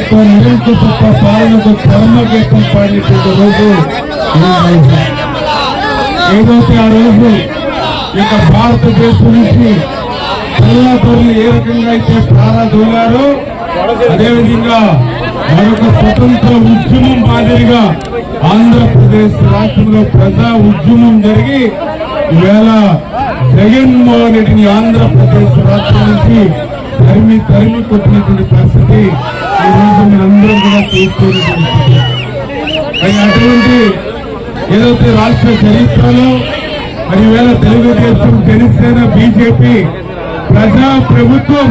యొక్క నిరంకుశత్వ పాలనకు చర్మగీతం పాడినటువంటి రోజు ఈ ఏదైతే ఆ రోజు ఇక భారతదేశం నుంచి తెల్లదొరలు ఏ రకంగా అయితే ప్రారంభించారో అదేవిధంగా మరొక స్వతంత్ర ఉద్యమం మాదిరిగా ఆంధ్రప్రదేశ్ రాష్ట్రంలో ప్రజా ఉద్యమం జరిగి ఈవేళ జగన్మోహన్ రెడ్డిని ఆంధ్రప్రదేశ్ రాష్ట్రం నుంచి తరిమి తరిమి కొట్టినటువంటి పరిస్థితి ఈ రోజు మీరందరం కూడా చూస్తున్నటువంటి అటువంటి ఏదైతే రాష్ట్ర చరిత్రలో మరి వేళ తెలుగుదేశం జనసేన బీజేపీ ప్రజా ప్రభుత్వం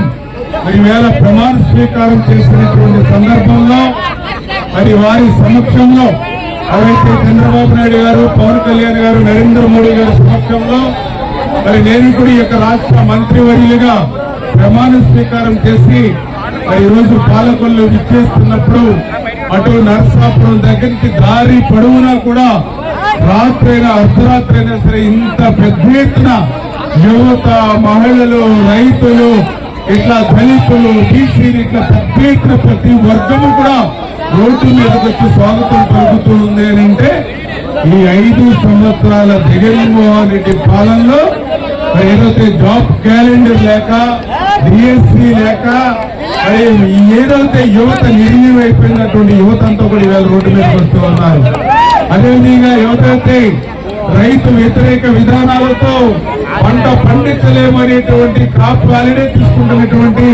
మరి వేళ ప్రమాణ స్వీకారం చేసినటువంటి సందర్భంలో మరి వారి సమక్షంలో అవైతే చంద్రబాబు నాయుడు గారు పవన్ కళ్యాణ్ గారు నరేంద్ర మోడీ గారి సమక్షంలో మరి నేను కూడా ఈ యొక్క రాష్ట్ర మంత్రివర్యులుగా ప్రమాణ స్వీకారం చేసి ఈరోజు రోజు పాలకొల్లు విచ్చేస్తున్నప్పుడు అటు నరసాపురం దగ్గర నుంచి దారి పొడవునా కూడా రాత్రైనా అర్ధరాత్రైనా సరే ఇంత పెద్ద ఎత్తున యువత మహిళలు రైతులు ఇట్లా దళితులు బీసీలు ఇట్లా పెద్ద ఎత్తున ప్రతి వర్గము కూడా రోడ్డు మీదకి వచ్చి స్వాగతం పలుకుతూ ఉంది అని అంటే ఈ ఐదు సంవత్సరాల జగన్మోహన్ రెడ్డి పాలనలో ఏదైతే జాబ్ క్యాలెండర్ లేక డిఎస్సీ లేక మరి ఏదైతే యువత నిర్ణయం అయిపోయినటువంటి యువత అంతా కూడా ఇవాళ రోడ్డు మీద వస్తూ ఉన్నారు. అదేవిధంగా ఎవరైతే రైతు వ్యతిరేక విధానాలతో పంట పండించలేమనేటువంటి క్రాప్ హాలిడే తీసుకుంటున్నటువంటి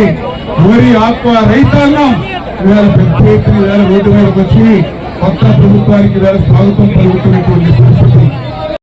వరి ఆక్వా రైతాంగం ఇవాళ పెద్ద ఎత్తున ఇవాళ రోడ్డు మీదకి వచ్చి కొత్త ప్రభుత్వానికి ఇవాళ స్వాగతం పలుకుతున్నటువంటి పరిస్థితి